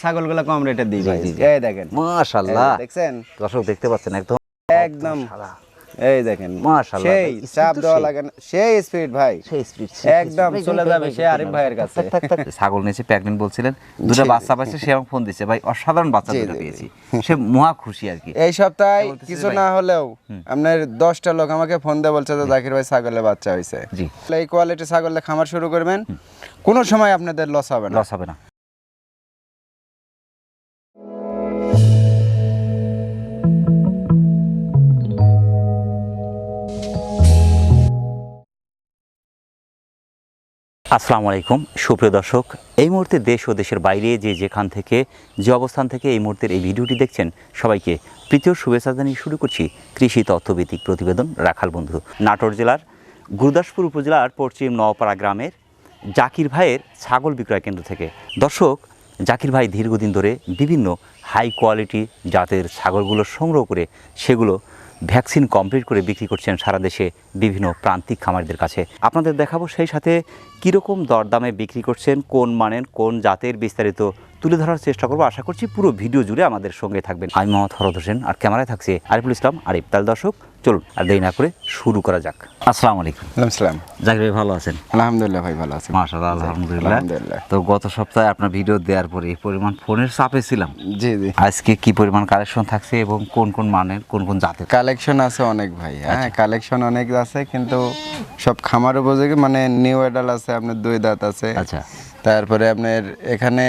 ছাগলগুলো কম রেটে দিই ভাই। এই দেখেন। মাশাআল্লাহ। দেখছেন? দর্শক দেখতে পাচ্ছেন একদম একদম। এই দেখেন। মাশাআল্লাহ। সেই চাপ দেওয়া সেই। লাগে না। সেই স্পিড ভাই। সেই স্পিড একদম চলে যাবে সে আরিফ ভাইয়ের কাছে। ছাগল নিয়েছে প্রেগনেন্ট বলছিলেন। দুটো বাচ্চা পাইছে সে আমাকে ফোন দিচ্ছে ভাই অসাধারণ বাচ্চা দুটো পেয়েছি। সে মহা খুশি আর কি। এই সপ্তাহে কিছু না হলেও আপনার দশটা লোক আমাকে ফোন দিয়ে বলছে যে জাকির ভাই ছাগলের বাচ্চা হয়েছে জি। এই কোয়ালিটি ছাগলের খামার শুরু করবেন। কোনো সময় আপনাদের লস হবে না। লস হবে না। আসসালামু আলাইকুম। সুপ্রিয় দর্শক, এই মুহূর্তে দেশ ও দেশের বাইরে যে যেখান থেকে, যে অবস্থান থেকে এই মুহূর্তের এই ভিডিওটি দেখছেন, সবাইকে প্রীতীয় শুভেচ্ছা জানিয়ে শুরু করছি কৃষি তথ্যভিত্তিক প্রতিবেদন রাখাল বন্ধু। নাটোর জেলার গুরুদাসপুর উপজেলার পশ্চিম নওপাড়া গ্রামের জাকির ভাইয়ের ছাগল বিক্রয় কেন্দ্র থেকে। দর্শক, জাকির ভাই দীর্ঘদিন ধরে বিভিন্ন হাই কোয়ালিটি জাতের ছাগলগুলো সংগ্রহ করে সেগুলো ভ্যাকসিন কমপ্লিট করে বিক্রি করছেন সারা দেশে বিভিন্ন প্রান্তিক খামারিদের কাছে। আপনাদের দেখাবো সেই সাথে কীরকম দরদামে বিক্রি করছেন, কোন মানের, কোন জাতের বিস্তারিত তুলে ধরার চেষ্টা করব। আশা করছি পুরো ভিডিও জুড়ে আমাদের সঙ্গে থাকবেন। আমি মোহাম্মদ হরদ হোসেন, আর ক্যামেরায় থাকছে আরিফুল ইসলাম। আরিফ, তাহলে দর্শক চলুন আর দেরি না করে শুরু করা যাক। আসসালামু আলাইকুম। সালাম। জাকির ভাই ভালো আছেন? আলহামদুলিল্লাহ ভাই ভালো আছে। মাশাআল্লাহ আলহামদুলিল্লাহ। আলহামদুলিল্লাহ। তো গত সপ্তাহে আপনার ভিডিও দেওয়ার পরে এই পরিমাণ ফোনের চাপে ছিলাম। জি জি। আজকে কি পরিমাণ কালেকশন থাকছে এবং কোন কোন মানের কোন কোন জাতের? কালেকশন আছে অনেক ভাই হ্যাঁ কালেকশন অনেক আছে কিন্তু সব খামার উপযোগী মানে নিউ এডাল আছে আপনার দুই দাঁত আছে। আচ্ছা। তারপরে আপনার এখানে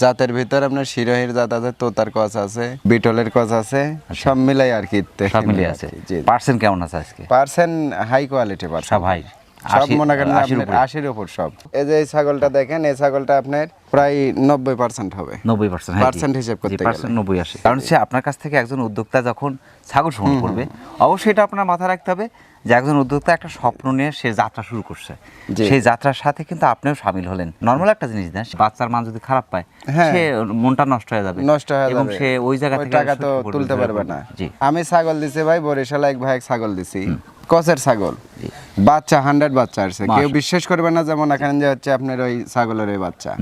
জাতের ভিতর আপনার শিরোহির জাত আছে তোতার কচ আছে বিটলের কচ আছে সব মিলাই আর কি সব মিলিয়ে আছে। পার্সেন্ট কেমন আছে আজকে? Percent high quality percent. সব হাই। সব মনে করেন আশির উপরে। সব। এই যে এই ছাগলটা দেখেন এই ছাগলটা আপনার প্রায় নব্বই পার্সেন্ট হবে। নব্বই পার্সেন্ট Percent হিসেব করতে পার্সেন্ট নব্বই আসে কারণ সে আপনার কাছ থেকে একজন উদ্যোক্তা যখন ছাগল সংগ্রহ করবে অবশ্যই এটা আপনার মাথায় রাখতে হবে। যে একজন উদ্যোক্তা একটা স্বপ্ন নিয়ে সে যাত্রা শুরু করছে। সেই যাত্রার সাথে কিন্তু আপনিও সামিল হলেন। নর্মাল একটা জিনিস না বাচ্চার মান যদি খারাপ পায় হ্যাঁ। সে মনটা নষ্ট হয়ে যাবে। নষ্ট হয়ে এবং সে ওই জায়গা থেকে টাকা তো তুলতে পারবে না। আমি ছাগল দিছি ভাই বরিশালে এক ভাই এক ছাগল দিছি। কচের ছাগল। বাচ্চা হান্ড্রেড বাচ্চা আসছে। কেউ বিশ্বাস করবে না যেমন এখানে যে হচ্ছে আপনার ওই ছাগলের ওই বাচ্চা।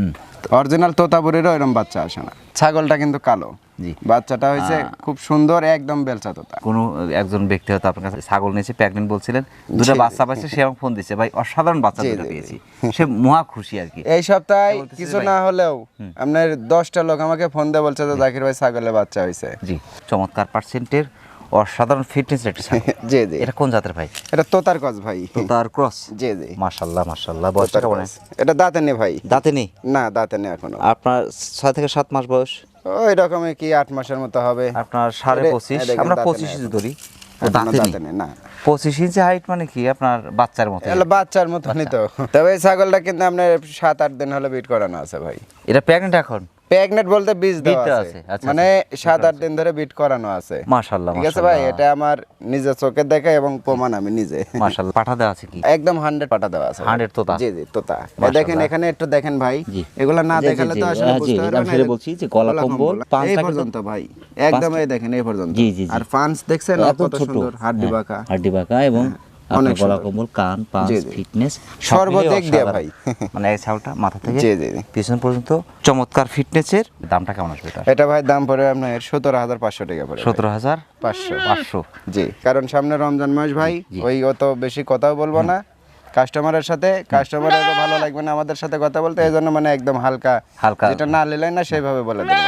অরিজিনাল তোতাপুরেরও এরকম বাচ্চা আসে না। ছাগলটা কিন্তু কালো। জি। বাচ্চাটা হয়েছে খুব সুন্দর একদম বেলচা তোতা। কোনো একজন ব্যক্তি হয়তো আপনার কাছে ছাগল নিয়েছে প্রেগনেন্ট বলছিলেন দুটো বাচ্চা পাইছে সে আমাকে ফোন দিচ্ছে ভাই অসাধারণ বাচ্চা দুটো পেয়েছি। সে মহা খুশি আর কি। এই সপ্তাহে কিছু না হলেও আপনার দশটা লোক আমাকে ফোন দিয়ে বলছে যে জাকির ভাই ছাগলের বাচ্চা হয়েছে। জি চমৎকার পার্সেন্টের অসাধারণ ফিটনেস একটা ছাগল। জি জি। এটা কোন জাতের ভাই? এটা তোতার কচ ভাই। তোতার ক্রস? জি জি। মাশাল্লাহ মাশাল্লাহ বয়সটা কেমন? এটা দাঁতে নেই ভাই। দাঁতে নেই? না দাঁতে নেই এখনও। আপনার ছয় থেকে সাত মাস বয়স? ওই কি আট মাসের মতো হবে। আপনার সাড়ে পঁচিশ আমরা পঁচিশ ধরি। না পঁচিশ ইঞ্চি হাইট মানে কি? আপনার বাচ্চার মতো। বাচ্চার মতনই তো। তবে ছাগলটা কিন্তু আপনার সাত আট দিন হলে বিট করানো আছে ভাই। এটা প্রেগনেন্ট এখন? প্রেগনেন্ট বলতে বীজ দেওয়া আছে। আছে, আচ্ছা, মানে সাত আট দিন ধরে বিট করানো আছে। মাশাল্লাহ ঠিক আছে ভাই এটা আমার নিজের চোখে দেখা এবং প্রমাণ আমি নিজে। মাশাল্লাহ পাঠা দেওয়া আছে কি? একদম হান্ড্রেড পাটা দেওয়া আছে 100 তোতা? জি জি তোতা। এই দেখেন এখানে একটু দেখেন ভাই। এগুলা না দেখালে তো আসলে হ্যাঁ, বুঝতে পারবে আমি না বলছি যে গলা কম্বল, পাঁচটা এই পর্যন্ত ভাই একদম এই দেখেন এই পর্যন্ত। আর ফান্স দেখছেন কত সুন্দর হাড্ডি হ্যাঁ, বাঁকা। হাড্ডি বাঁকা এবং আপনার অনেক গলা কোমল কান পাঁচ। ফিটনেস সর্বদিক দিয়ে ভাই। মানে এই ছাউলটা মাথা থেকে জি, জি। পিছন পর্যন্ত চমৎকার ফিটনেসের দামটা কেমন আসবে এটা এটা ভাই দাম পড়ে আপনার সতেরো হাজার পাঁচশো টাকা পড়ে সতেরো হাজার পাঁচশো। পাঁচশো। জি কারণ সামনে রমজান মাস ভাই ওই অত বেশি কথাও বলব না। কাস্টমারের সাথে কাস্টমারেরও ভালো লাগবে না আমাদের সাথে কথা বলতে এই জন্য মানে একদম হালকা। হালকা। যেটা না নিলে না সেইভাবে বলে দেবো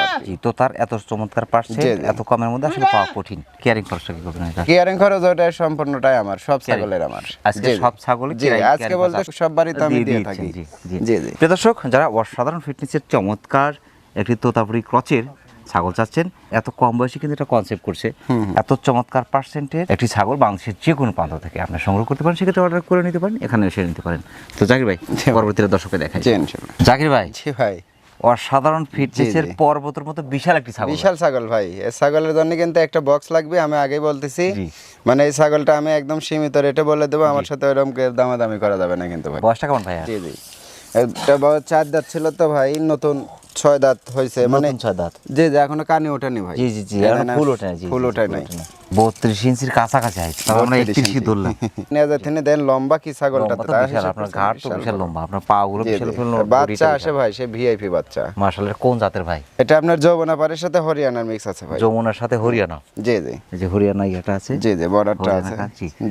তো তার এত চমৎকার জি। এত কমের মধ্যে আসলে পাওয়া কঠিন। কেয়ারিং খরচ কি করবেন এটা? কেয়ারিং খরচ ওটা সম্পূর্ণটাই আমার সব ছাগলের আমার। আজকে। সব ছাগল জি আজকে বলতে সব বাড়িতে আমি দিয়ে থাকি। জি জি। জি জি। প্রিয় দর্শক যারা অসাধারণ ফিটনেসের চমৎকার একটি তোতাপুরি ক্রচের ছাগল চাচ্ছেন এত কম বয়সে কিন্তু এটা কনসেপ্ট করছে। এত চমৎকার পার্সেন্টের একটি ছাগল বাংলাদেশের যে কোনো প্রান্ত থেকে আপনি সংগ্রহ করতে পারেন সেক্ষেত্রে অর্ডার করে নিতে পারেন এখানে এসে নিতে পারেন। তো জাকির ভাই পরবর্তীতে দর্শকে দেখাই। জাকির ভাই ভাই। অসাধারণ ফিটনেসের পর্বতের মতো বিশাল একটি ছাগল। বিশাল ছাগল ভাই। এই ছাগলের জন্য কিন্তু একটা বক্স লাগবে আমি আগেই বলতেছি। মানে এই ছাগলটা আমি একদম সীমিত রেটে বলে দেবো আমার সাথে ওইরকম দামাদামি করা যাবে না কিন্তু ভাই। বয়সটা কেমন ভাই জি জি। এটা চার দাঁত ছিল তো ভাই নতুন ছয় দাঁত হয়েছে মানে ছয় দাঁত। জি জি এখনও কানে ওঠেনি ভাই। জি জি জি এটা ফুল ওঠে নাই, ফুল জি, ওঠে নাই বত্রিশ ইঞ্চির কাছাকাছি হাইট তাও আমরা একত্রিশই ধরলাম নেজা থেকে দেন লম্বা কি ছাগলটা তো বিশাল আপনার ঘাট তো বিশাল লম্বা। আপনার পা গুলো বিশাল বাচ্চা আসে ভাই সে ভিআইপি বাচ্চা। কোন জাতের ভাই? এটা আপনার যৌবনা পাড়ের সাথে হরিয়ানার মিক্স আছে ভাই। যমুনার সাথে হরিয়ানা? জি জি। এই যে হরিয়ানা ইয়েটা আছে? জি জি বর্ডারটা আছে।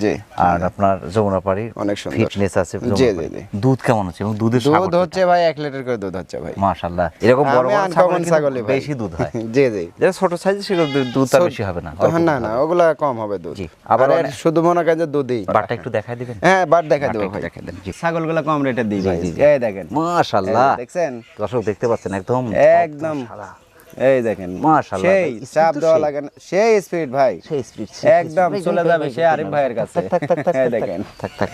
জি। আর আপনার যমুনা পাড়ির অনেক সুন্দর। ফিটনেস আছে জি, জি। দুধ কেমন আছে এবং দুধের দুধ হচ্ছে ভাই এক লিটার করে দুধ হচ্ছে ভাই। মাশাআল্লাহ। এরকম বড় বড় ছাগল বেশি দুধ হয়। জি জি। যেটা ছোট সাইজ সেটা দুধ- দুধ বেশি হবে না হ্যাঁ, না না ওগুলা কম হবে দুধ। জি, আবার শুধু মনে করেন যে দুধই। বাটটা একটু দেখাই দিবেন? হ্যাঁ বাট দেখা বাটটা দেবো ভাই। দেখাই দেন ছাগলগুলা কম রেটে দিই ভাই। এই দেখেন। মাশাআল্লাহ। দেখছেন? দর্শক দেখতে পাচ্ছেন একদম একদম। এই দেখেন মাশাআল্লাহ। সেই চাপ দেওয়া লাগে না। সেই স্পিড ভাই। সেই স্পিড একদম চলে যাবে সে আরিফ ভাইয়ের কাছে। এই দেখেন। থাক থাক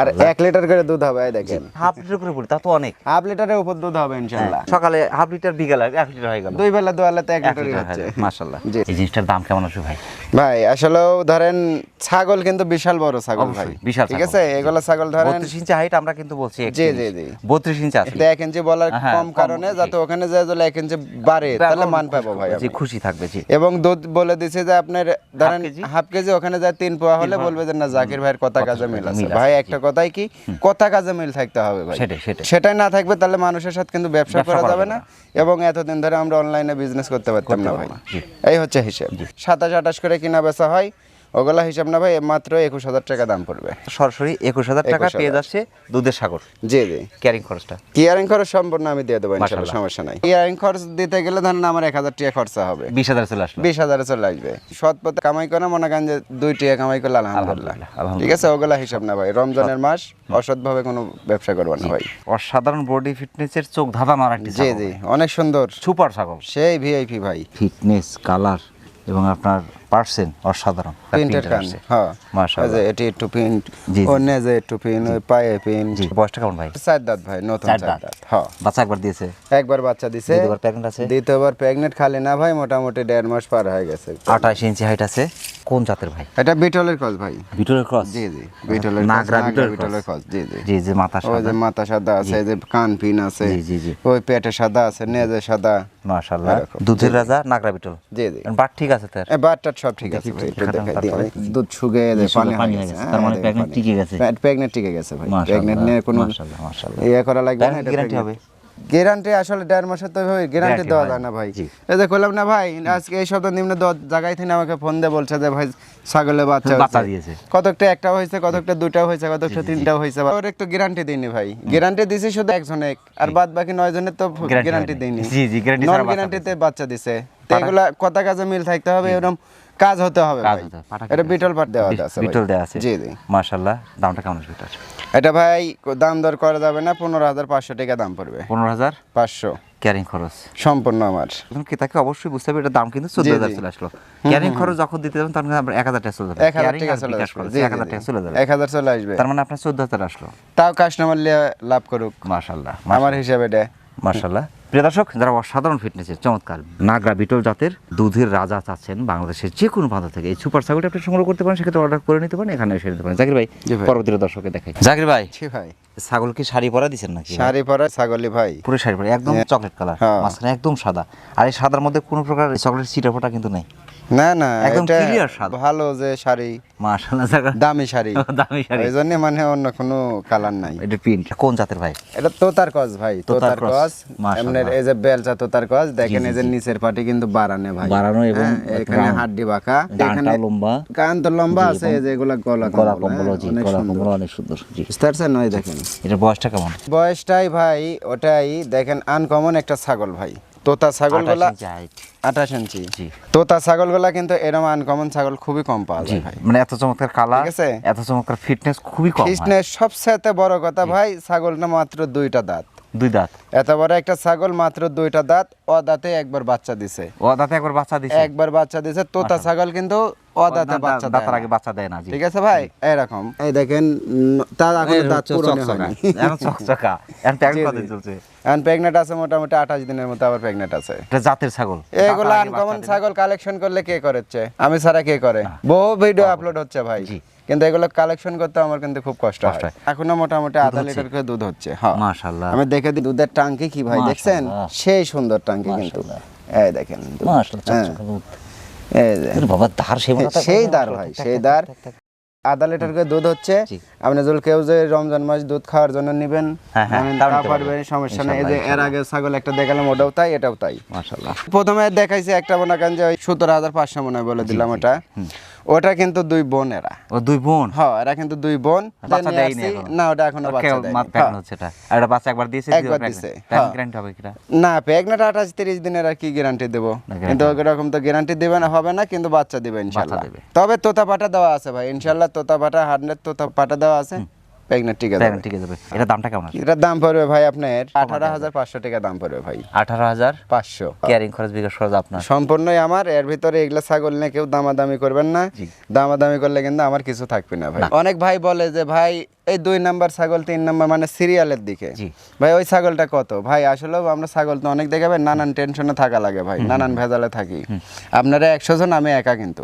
আর লিটার করে দুধ হবে এই দেখেন। হাফ লিটার করে পড়ি তা তো অনেক। হাফ লিটারের উপর দুধ হবে ইনশাল্লাহ সকালে হাফ লিটার বিকালে লিটার হয়ে গেল। দুই বেলা লিটারই হচ্ছে। মাশাআল্লাহ। এই জিনিসটার দাম কেমন আছে ভাই? ভাই আসলেও ধরেন ছাগল কিন্তু বিশাল বড় ছাগল ভাই। বিশাল ঠিক আছে? এগুলো ছাগল ধরেন বত্রিশ ইঞ্চি হাইট আমরা কিন্তু বলছি জি, জি, জি। বত্রিশ ইঞ্চি আছে। এটা এক ইঞ্চি বলার হ্যাঁ, কম কারণে যাতে ওখানে যায় যদি এক ইঞ্চি বাড়ে তাহলে মান পাবো ভাই জি। খুশি থাকবে জি। এবং দুধ বলে দিছে যে আপনার ধরেন হাফ কেজি ওখানে যায় তিন পোয়া হলে বলবে যে না জাকির ভাইয়ের কথা কাজে মিল আছে। ভাই একটা কথাই কি? কথা কাজে মিল থাকতে হবে ভাই। সেটাই, সেটাই। সেটাই না থাকবে তাহলে মানুষের সাথে কিন্তু ব্যবসা করা যাবে না। এবং এতদিন ধরে আমরা অনলাইনে বিজনেস করতে পারতাম না ভাই। এই হচ্ছে হিসাব। সাতাশ আঠাশ করে কিনা বেচা হয় ওগুলা হিসাব না ভাই মাত্র একুশ হাজার টাকা দাম পড়বে। সরাসরি একুশ হাজার টাকা পেয়ে যাচ্ছে দুধের সাগর। জি জি। ক্যারিং খরচটা। কিয়ারিং খরচ সম্পূর্ণ আমি দিয়ে দেবো সমস্যা নাই। কিয়ারিং খরচ দিতে গেলে ধরেন আমার এক হাজার টাকা খরচা হবে। বিশ হাজার চলে আসলো। বিশ হাজারে চলে আসবে। সৎ পথে কামাই করে মনে করেন যে দুই টাকা কামাই করলে আলহামদুলিল্লাহ। ঠিক আছে ওগুলা হিসাব না ভাই রমজানের মাস অসৎ ভাবে কোনো ব্যবসা করব না ভাই। অসাধারণ বডি ফিটনেসের চোখ ধাঁধা মারা একটি জি জি অনেক সুন্দর। সুপার সাগর সেই ভিআইপি ভাই। ফিটনেস কালার এবং আপনার পার্সেন্ট অসাধারণ। প্রিন্টের কান হ্যাঁ। মাশাআল্লাহ। এটি একটু প্রিন্ট জি, জি। ও নেজে একটু প্রিন্ট ওই পায়ে প্রিন্ট বয়সটা কেমন ভাই? চার দাঁত ভাই নতুন চার চার দাঁত। দাঁত হ্যাঁ। বাচ্চা একবার দিয়েছে? একবার বাচ্চা দ্বিতীয়বার প্রেগনেন্ট আছে? দ্বিতীয়বার প্রেগনেন্ট খালি না ভাই মোটামুটি দেড় মাস পার হয়ে গেছে। আঠাশ ইঞ্চি হাইট আছে। কোন জাতের ভাই? এটা বিটলের কস ভাই। ভিটোরের ক্রস? জি জি বিটলের নাগরা বিটলের বিটলের cross। জি জি। জি যে মাথা ওই যে মাথা সাদা আছে এই যে কান পিন আছে জি, জি, জি। ওই পেটে সাদা আছে নেজে সাদা। মাশাআল্লাহ। দুধের রাজা নাগরা বিটল? G G. বাট ঠিক আছে তার? এ বাটটা সব ঠিক আছে ভাই একটু দেখাই দিই। ভাই। দুধ শুকে শুকিয়ে পানি পানি হয়ে হয়ে গেছে। গেছে। তার মানে pregnant টিকে গেছে। প্রেগনেন্ট টিকে গেছে ভাই। প্রেগনেন্ট নিয়ে কোনো মাশাআল্লাহ, মাশাআল্লাহ। ইয়ে করা লাগবে না Guarantee- guarantee হবে? গ্যারান্টি আসলে দেড় মাসের তো ভাই গ্যারান্টি দেওয়া যায় না ভাই। এই যে বললাম না ভাই আজকে এই সপ্তাহ নিম্ন জায়গায় থেকে আমাকে ফোন দিয়ে বলছে যে ভাই ছাগলে বাচ্চা বাচ্চা দিয়েছে। কতকটা একটা হয়েছে কতকটা দুটাও হয়েছে কতকটা তিনটাও হয়েছে ওর একটু গ্যারান্টি দিইনি ভাই। গ্যারান্টি দিছি শুধু একজন এক। আর বাদ বাকি নয় জনের তো গ্যারান্টি। দিইনি। জি, জি, বাচ্চা গ্যারান্টিতে বাচ্চা দিছে। তো এগুলা কথা কাজে মিল থাকতে হবে এরকম কাজ হতে হবে কাজ হতে হবে, এটা বিটল পাট দেওয়া আছে ভাই। বিটল দেওয়া আছে। জি জি। মাশাআল্লাহ দামটা কেমন আসবে এটার এটা ভাই দাম দর করা যাবে না পনেরো হাজার পাঁচশো টাকা দাম পড়বে। পনেরো হাজার? পাঁচশো। ক্যারিং খরচ। সম্পূর্ণ আমার। এখন ক্রেতাকে অবশ্যই বুঝতে হবে এটা দাম কিন্তু চোদ্দ হাজার। চলে আসলো। ক্যারিং খরচ যখন দিতে যাবেন তখন আমরা এক হাজার টাকা চলে যাবে। এক হাজার টাকা চলে আসবে। এক হাজার টাকা চলে যাবে। এক হাজার চলে আসবে। তার মানে আপনার চোদ্দ হাজার আসলো। তাও কাস্টমার লাভ করুক। মাশাআল্লাহ আমার হিসাবে এটা। মার্শাল্লাহ প্রিয় দর্শক যারা অসাধারণ ফিটনেসের চমৎকার নাগরা বিটল জাতের দুধের রাজা চাচ্ছেন বাংলাদেশের যে কোনো প্রান্ত থেকে এই সুপার ছাগলটি আপনি সংগ্রহ করতে পারেন সেক্ষেত্রে অর্ডার করে নিতে পারেন এখানে এসে নিতে পারেন। জাকির ভাই জি। পরবর্তী দর্শকে দেখাই। জাকির ভাই ছি ভাই। ছাগল কি শাড়ি পরা দিচ্ছেন নাকি? শাড়ি পরা ছাগলি ভাই। পুরো শাড়ি পরা একদম চকলেট কালার হ্যাঁ। মাঝখানে একদম সাদা। আর এই সাদার মধ্যে কোনো প্রকার চকলেট ছিটা ফোটা কিন্তু নেই। না না একদম clear সাদা। ভালো যে শাড়ি। মাশাআল্লাহ দামি শাড়ি। দামি শাড়ি। জন্য মানে অন্য কোনো কালার নাই। এটা প্রিন্ট কোন জাতের ভাই? এটা তোতার কস ভাই তোতার কস। এমনি এই যে বেলচা তোতার কস দেখেন এই যে নিচের পাটি কিন্তু বাড়ানে ভাই। বাড়ানো এবং হ্যাঁ, এখানে। হাড্ডি বাঁকা। এখানে লম্বা। কান তো লম্বা আছে এই যে এগুলা গলা গলা কম্বল, জি গলা কম্বল অনেক সুন্দর জি। ওই দেখেন। এটা বয়সটা কেমন? বয়সটাই ভাই ওটাই দেখেন আনকমন একটা ছাগল ভাই। তোতা ছাগলগুলা 28 ইঞ্চি height। আঠাশ ইঞ্চি। তোতা ছাগলগুলা কিন্তু এরকম আনকমন ছাগল খুবই কম পাওয়া যায় ভাই। মানে এত চমৎকার কালার ঠিক আছে? এত চমৎকার ফিটনেস খুবই কম ফিটনেস সবচেয়ে বড় কথা ভাই ছাগলটা মাত্র দুইটা দাঁত। দুই দাঁত। এত বড় একটা ছাগল মাত্র দুইটা দাঁত ও দাঁতে একবার বাচ্চা দিছে। ও দাঁতে একবার বাচ্চা দিছে। একবার বাচ্চা দিছে তোতা ছাগল কিন্তু অদাঁতে বাচ্চা দেয় আগে বাচ্চা দেয় না ঠিক আছে ভাই এরকম। এই দেখেন তার এখন দাঁত পুরনো হয়নি। এখন চকচকা এখন প্যাকেট জি, কত জি। চলছে। এখন প্রেগনেন্ট আছে মোটামুটি আঠাশ দিনের মতো আবার প্রেগনেন্ট আছে। এটা জাতের ছাগল। এগুলো আনকমন ছাগল কালেকশন করলে কে করেছে? আমি ছাড়া কে করে? বহু ভিডিও আপলোড হচ্ছে ভাই। কিন্তু এগুলো কালেকশন করতে আমার কিন্তু খুব কষ্ট হয়। হয়। এখনও মোটামুটি আধা লিটার করে দুধ হচ্ছে হ্যাঁ। মাশাআল্লাহ আমি দেখে দিই দুধের টাঙ্কি কি ভাই দেখছেন? সেই সুন্দর টাঙ্কি কিন্তু। এই দেখেন মাশাআল্লাহ চকচকা দুধ। এই যে। আরে বাবা ধার সেই সেই দার ভাই সেই দার আধা লিটার করে দুধ হচ্ছে। জি। আপনি যদি কেউ যে রমজান মাস দুধ খাওয়ার জন্য নেবেন হ্যাঁ, হ্যাঁ, তা পারবেন। সমস্যা নেই। যে এর আগে ছাগল একটা দেখালাম ওটাও তাই এটাও তাই। প্রথমে দেখাইছি একটা মনে করেন যে সতেরো হাজার পাঁচশো মনে হয় বলে দিলাম ওটা। ওটা কিন্তু দুই বোন এরা ও দুই বোন? হ্যাঁ এরা কিন্তু দুই বোন বাচ্চা দেয় না ওটা এখনও বাচ্চা দেয়। মাত্র হ্যাঁ। হচ্ছে এটা। আর এটা বাচ্চা একবার দিয়েছে একবার দিয়েছে। গ্যারান্টি হবে কিনা না প্রেগন্যান্ট 28 30 দিনের আর কি গ্যারান্টি দেব। কিন্তু এরকম তো গ্যারান্টি দেবে না হবে না কিন্তু বাচ্চা দিবে ইনশাআল্লাহ তবে তোতা পাটা দেওয়া আছে ভাই ইনশাআল্লাহ তোতা পাটা হান্ড্রেড তোতা পাটা দেওয়া আছে। প্রেগনেন্ট টিকা দেবে প্যাকেট ঠিক এটা দামটা কেমন আছে? এটার দাম পড়বে ভাই আপনার আঠারো হাজার পাঁচশো টাকা দাম পড়বে ভাই। আঠারো হাজার খরচ বিকাশ খরচ আপনার? সম্পূর্ণই আমার এর ভিতরে এগুলা ছাগল নিয়ে কেউ দামাদামি করবেন না। দামাদামি করলে কিন্তু আমার কিছু থাকবে না ভাই। অনেক ভাই বলে যে ভাই এই দুই নাম্বার ছাগল তিন নাম্বার মানে সিরিয়ালের দিকে। ভাই ওই ছাগলটা কত? ভাই আসলেও আমরা ছাগল তো অনেক দেখাবেন নানান টেনশনে থাকা লাগে ভাই। নানান ভেজালে থাকি। আপনারা একশো জন আমি একা কিন্তু।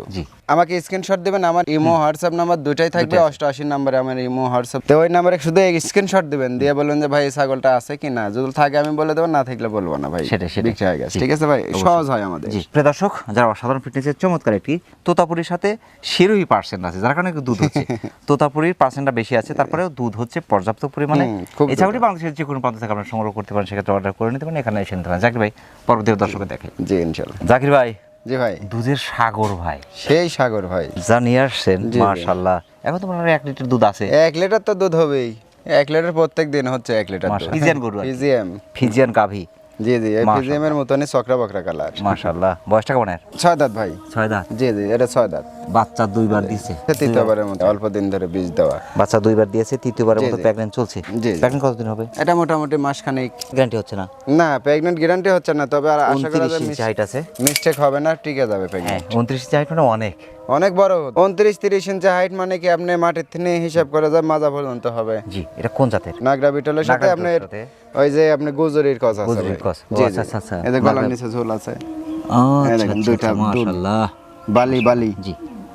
আমাকে স্ক্রিনশট দিবেন আমার ইমো হোয়াটসঅ্যাপ নাম্বার দুটাই থাকবে অষ্টআশি নাম্বারে আমার ইমো হোয়াটসঅ্যাপ। তো ওই নাম্বারে শুধু স্ক্রিনশট দিবেন দিয়ে বলবেন যে ভাই এই ছাগলটা আছে কি না? যদি থাকে আমি বলে দেবো না থাকলে বলব না ভাই। সেটাই। বিক্রি হয়ে গেছে। ঠিক আছে ভাই? সহজ হয় আমাদের। জি। প্রিয় দর্শক যারা অসাধারণ ফিটনেসের চমৎকার একটি তোতাপুরির সাথে শিরোহী পার্সেন্ট আছে যার কারণে দুধ হচ্ছে। তোতাপুরির পার্সেন্টটা বেশি আছে তারপরেও দুধ হচ্ছে পর্যাপ্ত পরিমাণে। এই ছাগলটি বাংলাদেশের যে কোনো প্রান্ত থেকে আপনারা সংগ্রহ করতে পারেন সেক্ষেত্রে অর্ডার করে নিতে পারেন এখানে এসে নিতে পারেন। জাকির ভাই পরবর্তী দর্শকের দেখে জি ইনশাল্লাহ। জাকির ভাই জি ভাই। দুধের সাগর ভাই। সেই সাগর ভাই। যা নিয়ে আসছেন জি। এখন তো মনে এক লিটার দুধ আছে। এক লিটার তো দুধ হবেই। এক লিটার প্রত্যেক দিন হচ্ছে এক লিটার ফিজিয়ান গরু ফিজিয়ান। ফিজিয়ান গাভি। জি জি এই এর মতনই চক্রা বকরা কালার মার্শাল্লাহ বয়সটা কেমন এর? ছয় দাঁত ভাই। ছয় দাঁত? জি জি এটা ছয় দাঁত। বাচ্চা দুইবার দিছে। তৃতীয়বারের মতো। অল্প দিন ধরে বীজ দেওয়া। বাচ্চা দুইবার দিয়েছে তৃতীয়বারের মতো জি। চলছে। জি, জি। কতদিন হবে? এটা মোটামুটি মাসখানেক। গ্যারান্টি হচ্ছে না। না প্রেগনেন্ট গ্যারান্টি হচ্ছে না তবে আর আশা করা যায় ইঞ্চি হাইট আছে। মিস্টেক হবে না টিকে যাবে হ্যাঁ প্রেগনেন্ট ইঞ্চি হাইট মানে অনেক। অনেক বড়। উনত্রিশ তিরিশ ইঞ্চি হাইট মানে কি আপনি মাটির থেকে হিসাব করে যায় মাজা পর্যন্ত হবে। জি এটা কোন জাতের? নাগরা বিটলের সাথে? ওই যে আপনি গুজরির কস আছে গুজরির। কস। আচ্ছা, আচ্ছা, আচ্ছা। এই যে গলার নিচে ঝোল আছে। আচ্ছা দুইটা মাশাআল্লাহ। বালি বালি। জি।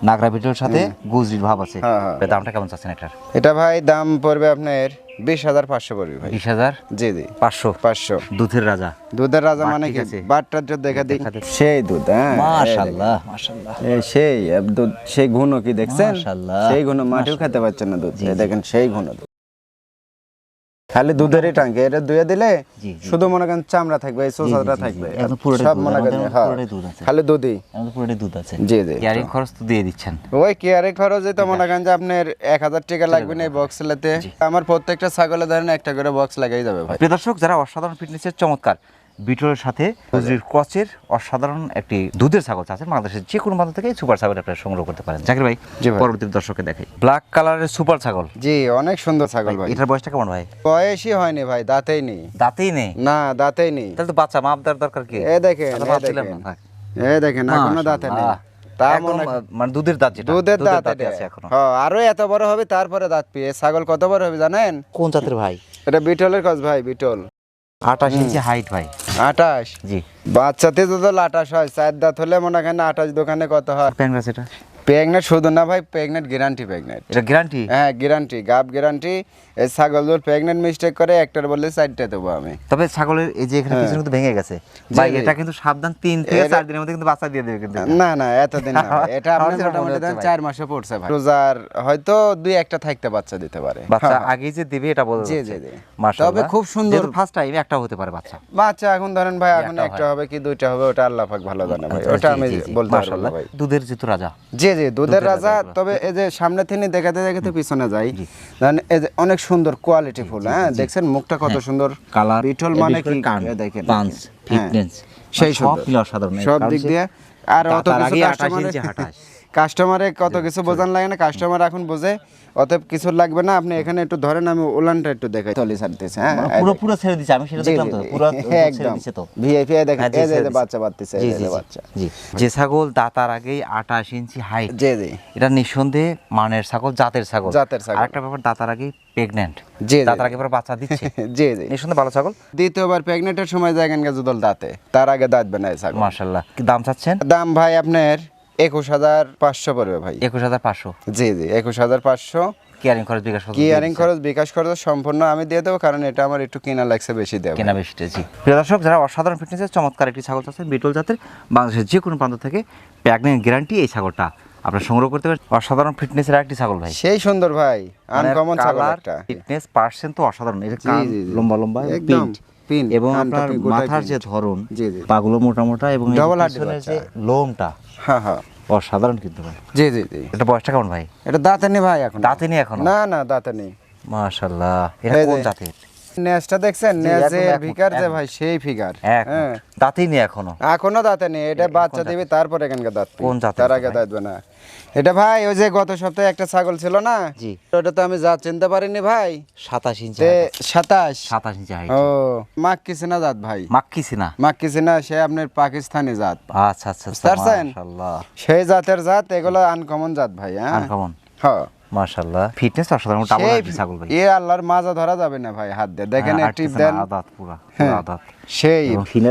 নাগরা ভিডিওর সাথে গুজরির ভাব আছে। হ্যাঁ, হ্যাঁ। দামটা কেমন চাচ্ছেন এটার? এটা ভাই দাম পড়বে আপনার বিশ হাজার পাঁচশো পড়বে ভাই। বিশ হাজার? জি জি। পাঁচশো? পাঁচশো। দুধের রাজা। দুধের রাজা মানে কি। বাটটার যদি দেখা দিই। সেই দুধ হ্যাঁ। এই সেই দুধ সেই ঘন কি দেখছেন? সেই ঘন মাটিও খেতে পারছেন না দুধ। দেখেন সেই ঘন দুধ। খালি দুধেরই ট্যাঙ্কে এটা ধুয়ে দিলে। শুধু মনে করেন চামড়া থাকবে এই সোসাটা থাকবে। সব মনে করেন হ্যাঁ। দুধ আছে। খালি দুধই। আমাদের পুরোটাই দুধ আছে। জি জি। কেয়ারিং খরচ তো দিয়ে দিচ্ছেন। ওই কেয়ারিং খরচ এই তো মনে করেন যে আপনার এক হাজার টাকা লাগবে না এই বক্স লেতে। আমার প্রত্যেকটা ছাগলে ধরেন একটা করে বক্স লাগাই যাবে ভাই। প্রিয় দর্শক যারা অসাধারণ ফিটনেসের চমৎকার বিটলের সাথে গুজরির ক্রচের অসাধারণ একটি দুধের ছাগল আছেন বাংলাদেশের যে কোনো প্রান্ত থেকে সুপার ছাগল আপনারা সংগ্রহ করতে পারেন। জাকির ভাই। পরবর্তী দর্শকে দেখাই। ব্ল্যাক কালারের সুপার ছাগল। জি অনেক সুন্দর ছাগল ভাই। এটার বয়সটা কেমন ভাই? বয়সই হয়নি ভাই দাঁতেই নেই। দাঁতেই নেই? না দাঁতেই নেই। তাহলে তো বাচ্চা মাপ দেওয়ার দরকার কি? এ দেখেন আচ্ছা, এ দেখেন। না, থাক। এ দেখেন এখনও দাঁতে নেই। মনে দুধের দাঁত যেটা দুধের দাঁত আছে এখনও। হ্যাঁ, আরও এত বড় হবে তারপরে দাঁত পেয়ে। ছাগল কত বড় হবে জানেন? কোন জাতের ভাই? এটা বিটলের কাজ ভাই বিটল। আঠাশ ইঞ্চি হাইট ভাই। আটাশ জি। বাচ্চাতে তো আটাশ হয় চার দাঁত হলে মনে হয় আটাশ দোকানে কত হয়? প্যাংরাস এটা? প্রেগনেন্ট শুধু না ভাই প্রেগনেন্ট গ্যারান্টি প্রেগনেন্ট। এটা গ্যারান্টি হ্যাঁ গ্যারান্টি গাব গ্যারান্টি এই ছাগল যদি প্রেগনেন্ট মিস্টেক করে একটার বললে চারটে দেবো আমি। তবে ছাগলের এই যে এখানে হ্যাঁ। পিছনে কিন্তু ভেঙে গেছে। ভাই এটা কিন্তু সাবধান তিন থেকে চার দিনের মধ্যে কিন্তু বাচ্চা দিয়ে দেবে কিন্তু। না না এতদিন না এটা আপনার মোটামুটি ধরেন চার মাসে পড়ছে ভাই। রোজার হয়তো দুই একটা থাকতে বাচ্চা দিতে পারে। বাচ্চা হ্যাঁ। আগে যে দিবে এটা বলে জি, জি, জি। মাশাআল্লাহ। তবে খুব সুন্দর- ফার্স্ট টাইম একটা হতে পারে বাচ্চা। বাচ্চা এখন ধরেন ভাই এখন একটা হবে কি দুইটা হবে ওটা আল্লাহ পাক ভালো জানে ভাই। ওটা আমি। বলতে পারব। ভাই। দুধের যেহেতু রাজা। জি জি দুধের রাজা তবে এই যে সামনে থেকে দেখাতে দেখাতে পিছনে যাই ধরেন এই যে অনেক সুন্দর কোয়ালিটি ফুল হ্যাঁ? দেখছেন মুখটা কত সুন্দর। কালার বিটল মানে কি? দেখেন পাঁচ হ্যাঁ, ফিটনেস সেই সব সাধারণ সব দিক দিয়ে। আর অত কিছু কাস্টমার কাস্টমারে কত কিছু বোঝান লাগে না কাস্টমার এখন বোঝে অতএব কিছু লাগবে না আপনি এখানে একটু ধরেন আমি উলানটা একটু দেখাই। তলি ছাড়তেছে হ্যাঁ মানে পুরো পুরো ছেড়ে দিচ্ছে আমি সেটা দেখলাম তো পুরো ছেড়ে দিচ্ছে তো। ভিআইপি দেখেন জি, এই যে। বাচ্চা বাচ্চাছে জি, এই জি, যে বাচ্চা। জি। যে ছাগল দাতার আগেই আঠাশ ইঞ্চি হাইট জি জি। এটা নিঃসন্দেহে মানের ছাগল জাতের ছাগল। জাতের ছাগল। আরেকটা ব্যাপার দাতার আগেই প্রেগন্যান্ট জি। দাতার আগে পরে বাচ্চা দিচ্ছে। জি জি। নিঃসন্দেহে ভালো ছাগল। দ্বিতীয়বার প্রেগনেন্টের সময় জায়গান গা জুদল দাঁতে তার আগে দাঁতবে না এই ছাগল। মার্শাল্লাহ কি দাম চাচ্ছেন? দাম ভাই আপনার একুশ হাজার পাঁচশো পড়বে ভাই। একুশ হাজার পাঁচশো। জি জি একুশ হাজার পাঁচশো। কেয়ারিং খরচ বিকাশ খরচ কি দিয়ে ইয়ারিং দিচ্ছে। খরচ বিকাশ খরচ সম্পূর্ণ আমি দিয়ে দেবো কারণ এটা আমার একটু কেনা লাগছে বেশি দেবো কেনা বেশিটা জি। প্রিয় দর্শক যারা অসাধারণ ফিটনেসের চমৎকার একটি ছাগল চাচ্ছেন বিটল জাতের বাংলাদেশের যে কোনো প্রান্ত থেকে প্রেগনেন্ট গ্যারান্টি এই ছাগলটা আপনারা সংগ্রহ করতে পারেন। অসাধারণ ফিটনেসের একটি ছাগল ভাই। সেই সুন্দর ভাই মানে আনকমন ছাগল একটা। ফিটনেস পার্সেন্ট তো অসাধারণ এটা। লম্বা লম্বা একদম। পিন, এবং আপনার পিন, মাথার যে ধরন। পাগুলো মোটা মোটা এবং ডবল যে লোমটা হ্যাঁ হ্যাঁ। অসাধারণ কিন্তু ভাই। জি জি জি। এটা বয়সটা কেমন ভাই? এটা দাঁতে নেই ভাই এখন। দাঁতে নেই এখন? না না দাঁতে নেই। মাশাল্লাহ। এটা কোন জাতের? নেজটা দেখছেন? নেজ ফিগার যে ভাই সেই ফিগার হ্যাঁ। দাঁতেই নেই এখনও। এখনও দাঁতে নেই। এটা বাচ্চা দিবে তারপর এখানকার দাঁত কোন জাতের তার আগে? দাঁতবে না এটা ভাই ওই যে গত সপ্তাহে একটা ছাগল ছিল না? জি। ওটা তো আমি যা চিনতে পারিনি ভাই। সাতাশ ইঞ্চি তে height আছে। সাতাশ। সাতাশ ইঞ্চি হাইট। ও মাক্কি সিনা জাত ভাই? মাক্কি সিনা মাক্কি সিনা সে আপনার পাকিস্তানি জাত। আচ্ছা আচ্ছা বুঝতে সেই জাতের জাত এগুলো আনকমন জাত ভাই হ্যাঁ? আনকমন হ্যাঁ মাশাল্লাহ ফিটনেস অসাধারণ ডাবল হাড্ডি ছাগল ভাই। এ আল্লাহর মাজা ধরা যাবে না ভাই হাত দিয়ে। দেখেন হ্যাঁ, দেন। আদাত পুরা হ্যাঁ, আদাত। সেই।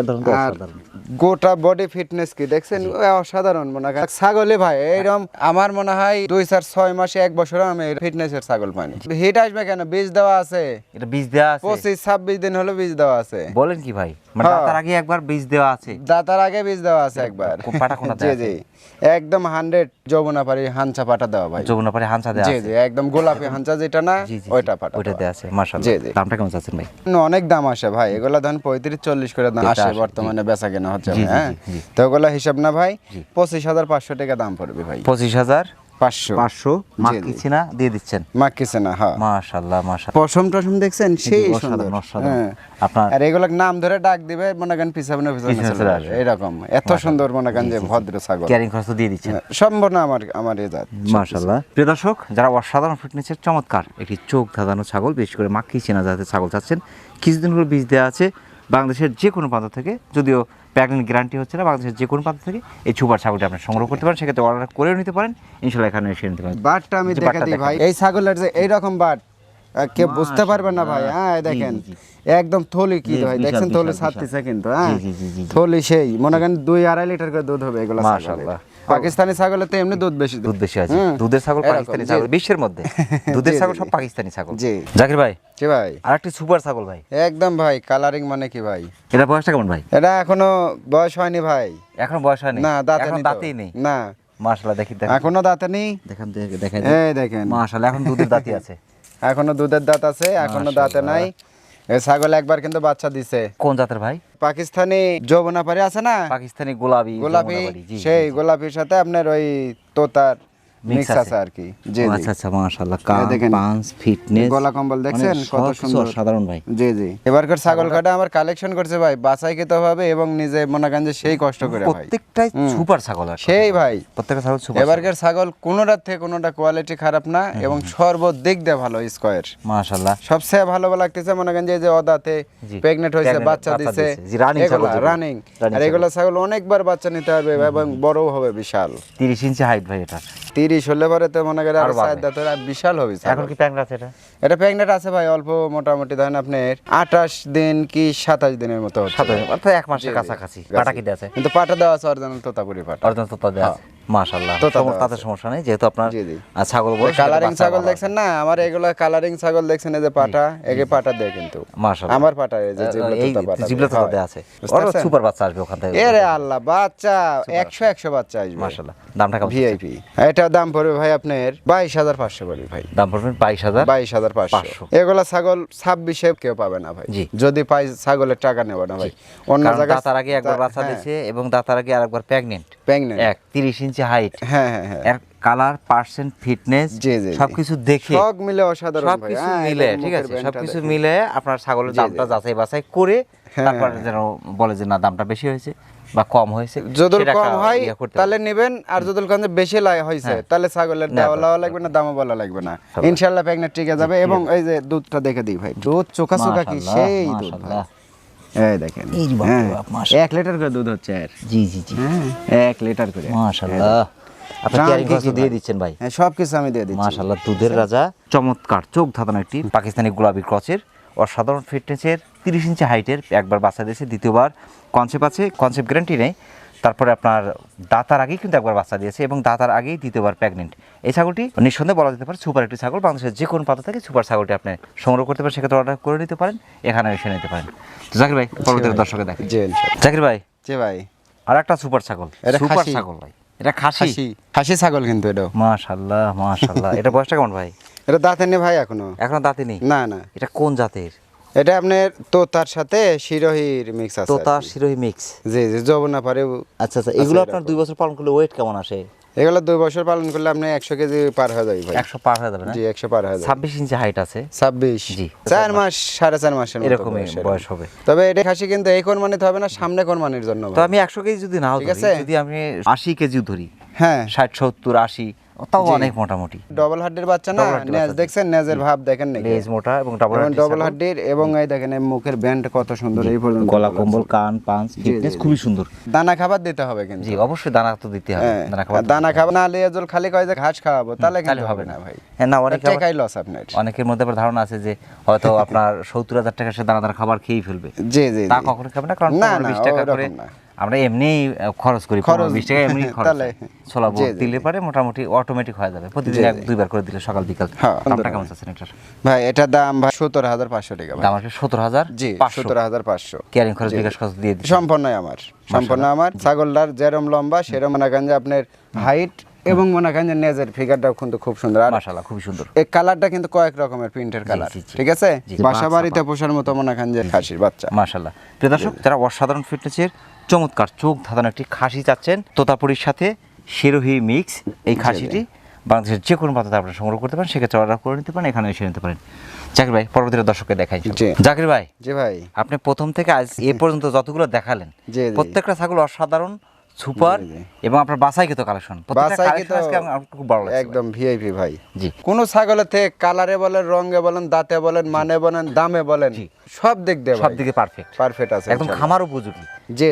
ধরন তো অসাধারণ। গোটা বডি ফিটনেস কি দেখছেন? অসাধারণ মনে হয়। ছাগলে ভাই এইরকম আমার মনে হয় দুই চার ছয় মাসে এক বছর আমি ফিটনেসের ছাগল পাইনি। হিট আসবে কেন? বীজ দেওয়া আছে। এটা বীজ দেওয়া আছে। পঁচিশ ছাব্বিশ দিন হলো বীজ দেওয়া আছে। বলেন কি ভাই? মানে হ্যাঁ। তার আগে একবার বীজ দেওয়া আছে। দাতার আগে বীজ দেওয়া আছে একবার। পাটা জি জি। একদম হান্ড্রেড যমুনা পারি হাঞ্চা পাটা দেওয়া ভাই যমুনা পারে হাঁচা দেওয়া জি আছে জি একদম গোলাপি হাঁচা যেটা না ওইটা পাটা ওইটা দেওয়া। আছে মাশাআল্লাহ জি, জি। দামটা কেমন চাচ্ছেন ভাই অনেক দাম আসে ভাই এগুলা ধরেন পঁয়ত্রিশ চল্লিশ করে দাম আসে বর্তমানে বেচা কেনা হচ্ছে হ্যাঁ। তো ওগুলা হিসাব না ভাই। পঁচিশ হাজার পাঁচশো টাকা দাম পড়বে ভাই পঁচিশ হাজার পাঁচশো। পাঁচশো। দিয়ে দিচ্ছেন। না হ্যাঁ। পশম দেখছেন? সেই অসাধারণ অসাধারণ। হ্যাঁ। আপনার আর নাম ধরে ডাক দিবে মনে করেন। এরকম। এত সুন্দর মনে করেন যে ভদ্র ছাগল। ক্যারিং খরচ দিয়ে দিচ্ছেন। হ্যাঁ, সম্ভব না আমার আমার এ জাত। মাশাল্লাহ প্রিয় দর্শক যারা অসাধারণ ফিটনেসের চমৎকার। একটি চোখ ধাঁধানো ছাগল বিশেষ করে মাক্কি চেনা জাতের ছাগল চাচ্ছেন কিছুদিন হলো বীজ দেওয়া আছে। বাংলাদেশের যে কোনো প্রান্ত থেকে যদিও প্যাকেট গ্যারান্টি হচ্ছে না বাংলাদেশের যে কোনো প্রান্ত থেকে এই ছুপার ছাগলটি আপনি সংগ্রহ করতে পারেন। সেক্ষেত্রে অর্ডার করেও নিতে পারেন ইনশাল্লাহ এখানে এসে নিতে পারেন। বাটটা আমি দেখা দিই ভাই। এই ছাগলের যে এইরকম বাট কেউ বুঝতে পারবে না ভাই? হ্যাঁ দেখেন। একদম থলি কি ভাই? দেখছেন থলি। ছাড়তেছে কিন্তু হ্যাঁ। থলি সেই। মনে করেন দুই আড়াই লিটার করে দুধ হবে এগুলো মাশাআল্লাহ। পাকিস্তানি ছাগলের তো এমনি দুধ বেশি দুধ বেশি আছে। দুধের ছাগল পাকিস্তানি ছাগল বিশ্বের মধ্যে। দুধের ছাগল সব পাকিস্তানি ছাগল। জি। জাকির ভাই কি ভাই। আর একটি সুপার ছাগল ভাই। একদম ভাই কালারিং মানে কি ভাই? এটা বয়সটা কেমন ভাই? এটা এখনও বয়স হয়নি ভাই। এখনও বয়স হয়নি? না দাঁতে দাঁতেই নেই? না। মাশাআল্লাহ দেখি দেখেন এখনও দাঁতে নেই? দেখেন দেখেন দেখেন এই দেখেন। মাশাআল্লাহ এখন দুধের দাঁতই আছে। এখনও দুধের দাঁত আছে এখনও দাঁতে নাই। ছাগল একবার কিন্তু বাচ্চা দিছে। কোন জাতের ভাই? পাকিস্তানি যৌবনা পারি আছে না? পাকিস্তানি গোলাপি গোলাপি সেই। গোলাপির সাথে আপনার ওই তোতার। মিক্স আছে। আছে আর কি। জি জি। আচ্ছা আচ্ছা মাশাআল্লাহ। কান। পাঁচ ফিটনেস গলা কম্বল দেখছেন? কত সুন্দর। সাধারণ ভাই। জি জি। এবারকার ছাগল কাটা আমার কালেকশন করছে ভাই। বাছাই খেতে হবে এবং নিজে মনে যে সেই কষ্ট করে ভাই। প্রত্যেকটাই সুপার ছাগল আর সেই ভাই। প্রত্যেকটা ছাগল সুপার এবারকার ছাগল। থেকে কোনোটা কোয়ালিটি খারাপ না এবং সর্বদিক দিয়ে ভালো স্কোয়ার মাশাআল্লাহ। সবচেয়ে ভালো লাগতেছে মনে করেন যে অদাতে জি। প্রেগনেন্ট হয়েছে বাচ্চা দিছে। running ছাগল রানিং আর এগুলো ছাগল। অনেকবার বাচ্চা নিতে পারবে এবং বড় হবে বিশাল। তিরিশ ইঞ্চি হাইট ভাই এটা। তিরিশ হলে পরে তো মনে করেন আর বিশাল হবে এখন কি প্যাংরা আছে এটা? এটা প্যাংরাট আছে ভাই অল্প মোটামুটি ধরেন আপনার আঠাশ দিন কি সাতাশ দিনের মতো সাতাশ অর্থাৎ এক মাসের। কাছাকাছি। পাটা কি আছে? কিন্তু পাটা দেওয়া আছে অরিজিনাল তোতাপুরি পাটা। অর্জন তোতা দেওয়া আছে। মাশাআল্লাহ। তো তাদের সমস্যা- তাতে সমস্যা নেই যেহেতু আপনার ছাগল বড় কালারিং ছাগল দেখছেন না? আমার এগুলো কালারিং ছাগল দেখছেন এই যে পাটা এগে পাটা দেয় কিন্তু। মাশাআল্লাহ। আমার পাটা এই যে জিবলা এই তোতা পাটা জিবলা দেয়। তো আছে। বুঝতে সুপার বাচ্চা আসবে ওখান থেকে। এরে আল্লাহ বাচ্চা একশো একশো বাচ্চা আসবে। মাশাআল্লাহ। দামটা কেমন ভিআইপি এটা দাম পড়বে ভাই আপনার ভাই। দাম। এগুলা ছাগল ছাব্বিশে কেউ পাবে না ভাই। যদি পাই ছাগলের টাকা নেবে না ভাই। অন্য জায়গায় দাতার আগে একবার বাচ্চা হ্যাঁ, দিয়েছে এবং দাতার আগে আরেকবার প্রেগনেন্ট pregnant। এক তিরিশ ইঞ্চি হাইট হ্যাঁ হ্যাঁ হ্যাঁ। Colour percent fitness. সবকিছু দেখে। সব মিলে অসাধারণ ভাই। সবকিছু হ্যাঁ, মিলে ঠিক আছে? সবকিছু মিলে আপনার ছাগলের দামটা যাচাই বাছাই করে হ্যাঁ, তারপর হ্যাঁ। যেন বলে যে না দামটা বেশি হয়েছে বা কম হয়েছে যদি কম হয় তাহলে নেবেন। আর যদি কম বেশি লাই হয়েছে হ্যাঁ। তাহলে ছাগলের দেওয়া লাগবে না। দামও বলা লাগবে না। ইনশাল্লাহ প্রেগনেন্ট টিকে যাবে এবং এই যে দুধটা দেখে দিই ভাই। দুধ চোখা চোখা কি সেই দুধ ভাই। এই দেখেন। এই যে বাপরে হ্যাঁ, বাপ, মাশাআল্লাহ। এক লিটার করে দুধ হচ্ছে আর জি জি জি। হ্যাঁ এক লিটার করে। মাশাআল্লাহ। আপনি দাম খরচ দিয়ে দিচ্ছেন ভাই? হ্যাঁ সব কিছু আমি দিয়ে দিচ্ছি। মাশাআল্লাহ দুধের রাজা। চমৎকার চোখ ধাঁধানো একটি পাকিস্তানি গোলাপি ক্রচের। অসাধারণ ফিটনেসের তিরিশ ইঞ্চি হাইটের একবার বাচ্চা দিয়েছে দ্বিতীয়বার কনসেপ্ট আছে। কনসেপ্ট গ্যারান্টি নেই। তারপরে আপনার দাতার আগেই কিন্তু একবার বাচ্চা দিয়েছে এবং দাতার আগেই দ্বিতীয়বার প্রেগনেন্ট এই ছাগলটি নিঃসন্দেহে বলা যেতে পারে সুপার একটি ছাগল। বাংলাদেশের যে কোনো পাতা থেকে সুপার ছাগলটি আপনি সংগ্রহ করতে পারেন সেক্ষেত্রে অর্ডার করে নিতে পারেন এখানে এসে নিতে পারেন। তো জাকির ভাই পরবর্তী দর্শকে দেখেন জাকির ভাই জি ভাই। আর একটা সুপার ছাগল। এটা সুপার ছাগল ভাই। এটা খাসি। খাসি। ছাগল কিন্তু এটাও। মাশাল্লাহ মাশাল্লাহ এটা বয়সটা কেমন ভাই? এটা দাঁতে নেই ভাই এখনও। এখনও দাঁতে নেই? না না। এটা কোন জাতের? এটা আপনার তোতার সাথে শিরোহির মিক্স আছে তোতা। শিরোহী মিক্স জি জি পারে আচ্ছা আচ্ছা এগুলো আপনার দুই বছর পালন করলে ওয়েট কেমন আসে? এগুলো দুই বছর পালন করলে আপনি একশো কেজি পার হয়ে যাবে ভাই। একশো পার হয়ে যাবে জি একশো পার হয়ে যাবে। ছাব্বিশ ইঞ্চি হাইট আছে? ছাব্বিশ। জি। চার মাস সাড়ে চার মাসের এরকম। বয়স হবে। তবে এটা খাসি কিন্তু এই কোরবানিতে হবে না সামনে কোরবানির জন্য তো আমি একশো কেজি যদি নাও ঠিক আছে? যদি আমি আশি কেজি ধরি হ্যাঁ। ষাট সত্তর আশি তাও অনেক মোটামুটি। ডবল হাড্ডির বাচ্চা না? নেজ দেখছেন? নেজের ভাব দেখেন নাকি? লেজ মোটা এবং ডাবল ডবল হাড্ডির এবং এই দেখেন মুখের ব্যান্ড কত সুন্দর এই পর্যন্ত। গলা কম্বল কান পাঞ্চ ফিটনেস খুবই সুন্দর। দানা খাবার দিতে হবে কিন্তু। জি অবশ্যই দানা তো দিতে হবে। হ্যাঁ, দানা খাবার দানা খাবার না লিয়ে জল খালি কয় যে ঘাস খাওয়াবো তাহলে কিন্তু হবে না ভাই। হ্যাঁ না অনেকে টাকাই লস আপনার। অনেকের মধ্যে আবার ধারণা আছে যে হয়তো আপনার সত্তর হাজার টাকা সে দানাদার খাবার খেয়ে ফেলবে। জি জি তা কখনো খাবে না কারণ টাকা করে। আমরা এমনি খরচ করি বিশ টাকা এমনি খরচ। ছোলা দিলে পারে মোটামুটি অটোমেটিক হয়ে যাবে। প্রতিদিন এক দুইবার করে দিলে সকাল বিকাল। হ্যাঁ, দামটা কেমন চাচ্ছেন এটার ভাই এটা দাম ভাই সত্তর হাজার পাঁচশো টাকা দাম আসবে সত্তর হাজার জি সত্তর হাজার পাঁচশো। ক্যারিং খরচ বিকাশ খরচ দিয়ে দিচ্ছি। সম্পূর্ণই আমার সম্পূর্ণ আমার। ছাগলটার যেরম লম্বা সেরম মনে যে আপনার হাইট এবং মনে করেন যে নেজের ফিগারটাও কিন্তু খুব সুন্দর। আর মাশাআল্লাহ খুবই সুন্দর। এই কালারটা কিন্তু কয়েক রকমের প্রিন্টের কালার। ঠিক আছে। বাসা বাড়িতে পোষার মতো মনে করেন যে খাসির বাচ্চা। মাশাল্লাহ প্রিয় দর্শক যারা অসাধারণ ফিটনেসের চমৎকার চোখ ধাঁধানো একটি খাসি চাচ্ছেন। তোতাপুরির সাথে শিরোহি মিক্স এই খাসিটি বাংলাদেশের যে কোনো পাতাতে আপনারা সংগ্রহ করতে পারেন সেক্ষেত্রে অর্ডার করে নিতে পারেন এখানে এসে নিতে পারেন। জাকির ভাই পরবর্তীতে দর্শককে দেখাই জাকির ভাই জি ভাই। আপনি প্রথম থেকে আজ এ পর্যন্ত যতগুলো দেখালেন। প্রত্যেকটা ছাগল অসাধারণ সুপার। এবং আপনার বাসাই তো কালেকশন। প্রত্যেকটা বাসায় কালেকশন তো আজকে আমার আমার খুব ভালো একদম ভিআইপি ভাই। জি। কোন ছাগলের থেকে কালারে বলেন রঙে বলেন দাঁতে বলেন মানে বলেন দামে বলেন। সব দিক দিয়ে সব দিকে পারফেক্ট পারফেক্ট আছে একদম। খামার উপযোগী। যে।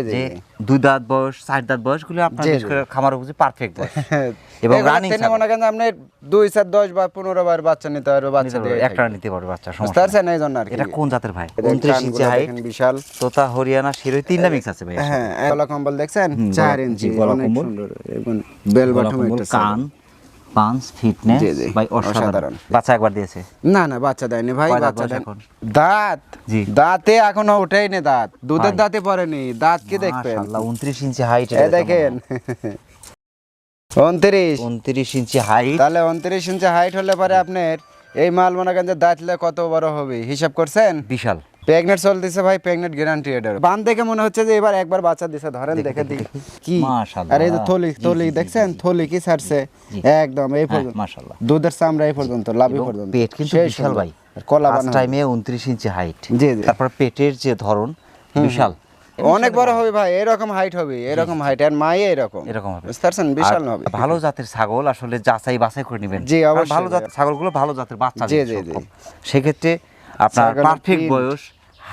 দুই দাঁত বয়স চার দাঁত বয়সগুলো আপনার বিশেষ করে খামার উপযোগী পারফেক্ট বয়স। এবং রানিং মনে করেন আপনি দুই চার দশ বা পনেরো বার বাচ্চা নিতে পারবে বাচ্চা দিয়ে একটা নিতে পারবে বাচ্চা সমস্যা। পারছেন এই জন্য আর এটা কোন জাতের ভাই? এদের উনত্রিশ ইঞ্চি হাইট বিশাল। তোতা হরিয়ানা শিরোই তিনটা মিক্স আছে ভাই হ্যাঁ গলা কম্বল দেখছেন? হুম, চার ইঞ্চি গলা কম্বল। এবং বেল বটম একটা কান। পাঁচ ফিটনেস ভাই অসাধারণ। বাচ্চা একবার দিয়েছে? না না বাচ্চা দেয়নি ভাই বাচ্চা দাঁত? জি। দাঁতে এখনও ওঠেইনি দাঁত। দুধের দাঁতে পড়েনি দাঁত কি দেখবেন। মাশাআল্লাহ, উনত্রিশ ইঞ্চি হাইট এই দেখেন। উনত্রিশ। উনত্রিশ ইঞ্চি হাইট তাহলে উনত্রিশ ইঞ্চি হাইট হলে পরে আপনার এই মাল মনে করেন যে দাঁতলে কত বড় হবে? হিসাব করছেন? বিশাল। প্রেগনেন্ট চলতেছে ভাই প্রেগনেন্ট গ্যারান্টি এটার বান দেখে মনে হচ্ছে যে এবার একবার বাচ্চা দিছে ধরেন দেখে দিই। কি? মাশাআল্লাহ। আর এই যে থলি থলি দেখছেন? থলি কি ছাড়ছে? একদম এই পর্যন্ত। মাশাআল্লাহ। দুধের চামড়া এই পর্যন্ত লাভি পর্যন্ত। পেট কিন্তু বিশাল ভাই। কলা বানানো। টাইমে উনত্রিশ ইঞ্চি হাইট জি, জি। তারপর পেটের যে ধরন বিশাল। অনেক বড় হবে ভাই এরকম হাইট হবে এরকম হাইট আর মায়ে এরকম। এরকম হবে। বুঝতে বিশাল হবে। ভালো জাতের ছাগল আসলে যাচাই বাছাই করে নেবেন। জি, অবশ্যই ভালো। জাতের ছাগলগুলো ভালো জাতের বাচ্চা জি, জি। জি। সেক্ষেত্রে আপনার পারফেক্ট বয়স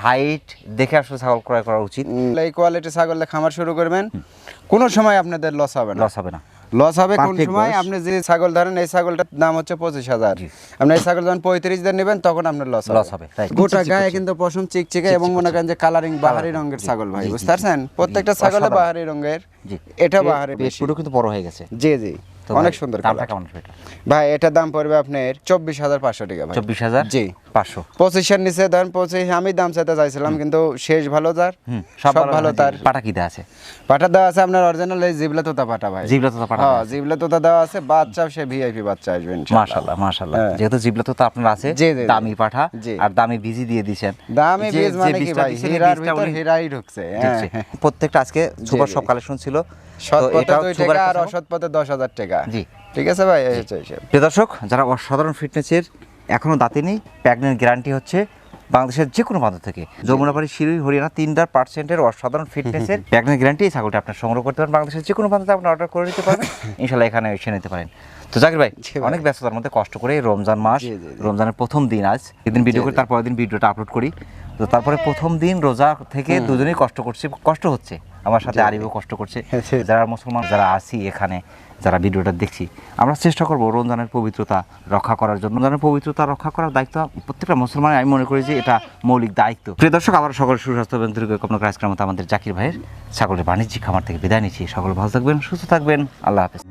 হাইট দেখে আসলে ছাগল ক্রয় করা উচিত। এই কোয়ালিটি ছাগলে খামার শুরু করবেন কোনো সময় আপনাদের লস হবে না। লস হবে না। লস হবে কোন সময়? আপনি যে ছাগল ধরেন এই ছাগলটার দাম হচ্ছে পঁচিশ হাজার। আপনি এই ছাগল যখন পঁয়ত্রিশ দিন নেবেন তখন আপনার লস Loss হবে, গোটা গায়ে কিন্তু পশম চিকচিকে এবং মনে করেন যে কালারিং বাহারি রঙের ছাগল ভাই বুঝতে পারছেন? প্রত্যেকটা ছাগলে বাহারি রঙের এটা বাহারি পুরো কিন্তু বড় হয়ে গেছে। জি জি। অনেক সুন্দর দামটা কেমন ভাই এটার দাম পড়বে আপনার চব্বিশ হাজার পাঁচশো টাকা ভাই। চব্বিশ হাজার? জি। পাঁচশো। পঁচিশের নিচে ধরেন পঁচিশ আমি দাম চাইতে চাইছিলাম কিন্তু শেষ ভালো তার সব ভালো তার। পাটা কি দেওয়া আছে? পাটা দেওয়া আছে আপনার অরিজিনাল এই জিবলা তোতা পাটা ভাই। জিবলা তো পাটা হ্যাঁ জিবলা তোতা দেওয়া আছে বাচ্চা সে ভিআইপি বাচ্চা আসবে হ্যাঁ। যেহেতু জিবলা তো আপনার আছে। দামি পাঠা আর দামি বিজি দিয়ে দিছেন। দামি বীজ মানে কি ভাই? হীরার ভিতর হীরাই ঢুকছে হ্যাঁ। প্রত্যেকটা আজকে সুপার জি, সব কালেকশন ছিল টাকা আর অসৎ পথে দশ হাজার টাকা। জি। ঠিক আছে ভাই? এই প্রিয় দর্শক যারা অসাধারণ ফিটনেসের এখনও দাঁতে নেই প্রেগনেন্ট গ্যারান্টি হচ্ছে বাংলাদেশের যে কোনো প্রান্ত থেকে যমুনাপাড়ি শিরুই হরিয়ানা তিনটার পার্সেন্টের অসাধারণ ফিটনেসের ব্যাগনের গ্যারান্টি এই ছাগলটা আপনার সংগ্রহ করতে পারেন। বাংলাদেশের যে কোনো প্রান্তে আপনি অর্ডার করে নিতে পারেন ইনশাল্লাহ এখানে এসে নিতে পারেন। তো জাকির ভাই অনেক ব্যস্ততার মধ্যে কষ্ট করে রমজান মাস। রমজানের প্রথম দিন আজ। এদিন ভিডিও করি তারপরের দিন ভিডিওটা আপলোড করি। তো তারপরে প্রথম দিন রোজা থেকে দুজনেই কষ্ট করছি কষ্ট হচ্ছে। আমার সাথে আরিবও কষ্ট করছে। যারা মুসলমান যারা আছি এখানে যারা ভিডিওটা দেখছি আমরা চেষ্টা করব রমজানের পবিত্রতা রক্ষা করার জন্য। রমজানের পবিত্রতা রক্ষা করার দায়িত্ব প্রত্যেকটা মুসলমানের আমি মনে করি যে এটা মৌলিক দায়িত্ব। প্রিয় দর্শক আবার সকল সুস্বাস্থ্য এবং দীর্ঘ কোনো আজকের মতো আমাদের জাকির ভাইয়ের ছাগলের বাণিজ্যিক খামার থেকে বিদায় নিচ্ছি। সকল ভালো থাকবেন সুস্থ থাকবেন। আল্লাহ হাফেজ।